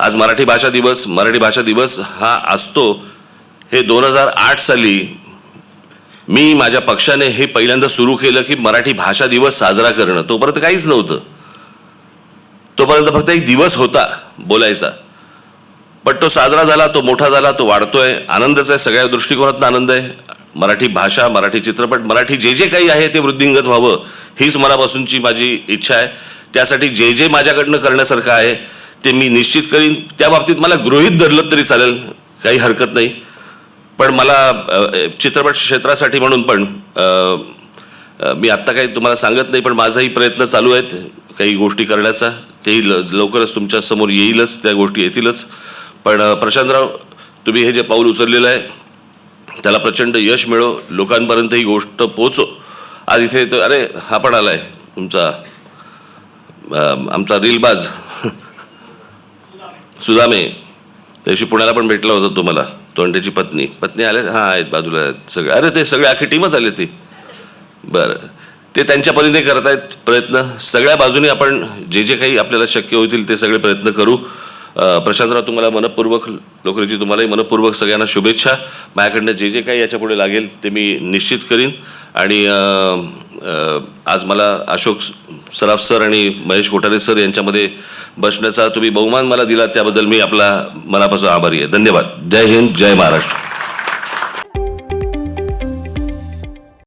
आज मराठी भाषा दिवस मराठी भाषा दिवस हा असतो. हे दोन हजार आठ साली मी माझ्या पक्षाने हे पहिल्यांदा सुरू केलं की मराठी भाषा दिवस साजरा करणं. तोपर्यंत काहीच नव्हतं. तोपर्यंत फक्त एक दिवस होता बोलायचा. पण तो साजरा झाला तो मोठा झाला तो वाढतोय. आनंदच आहे सगळ्या दृष्टिकोनातून आनंद आहे. मराठी भाषा मराठी चित्रपट मराठी जे जे काही आहे ते वृद्धिंगत व्हावं हीच मनापासूनची माझी इच्छा आहे. त्यासाठी जे जे माझ्याकडनं करण्यासारखं आहे ते मी निश्चित करीन. त्या बाबतीत मला गृहीत धरलं तरी चालेल काही हरकत नाही. पण मला चित्रपट क्षेत्रासाठी म्हणून पण मी आत्ता काही तुम्हाला सांगत नाही पण माझाही प्रयत्न चालू आहेत काही गोष्टी करण्याचा. तेही ल- लवकरच तुमच्यासमोर येईलच त्या गोष्टी येतीलच. पण प्रशांतराव तुम्ही हे जे पाऊल उचललेलं आहे त्याला प्रचंड यश मिळो लोकांपर्यंत ही गोष्ट पोचो आज इथे तो अरे हा पण आला आहे तुमचा आमचा रीलबाज. सुदामे. त्याशी पुण्याला पण भेटला होता तुम्हाला तोंडेची पत्नी. पत्नी आले हां आहेत बाजूला आहेत सगळे. अरे ते सगळे आखी टीमच आले ती. बरं. ते त्यांच्या परीने करत आहेत प्रयत्न. सगळ्या बाजूने आपण जे जे काही आपल्याला शक्य होतील ते सगळे प्रयत्न करू. प्रशांतराव तुम्हाला मनपूर्वक लोकरीची तुम्हालाही मनपूर्वक सगळ्यांना शुभेच्छा. माझ्याकडनं जे जे काही याच्यापुढे लागेल ते मी निश्चित करीन. आणि आज मला अशोक सराफ सर आणि महेश कोठारे सर यांच्यामध्ये बसण्याचा तुम्ही बहुमान मला दिला त्याबद्दल मी आपला मनापासून आभारी आहे. धन्यवाद. जय हिंद जय महाराष्ट्र.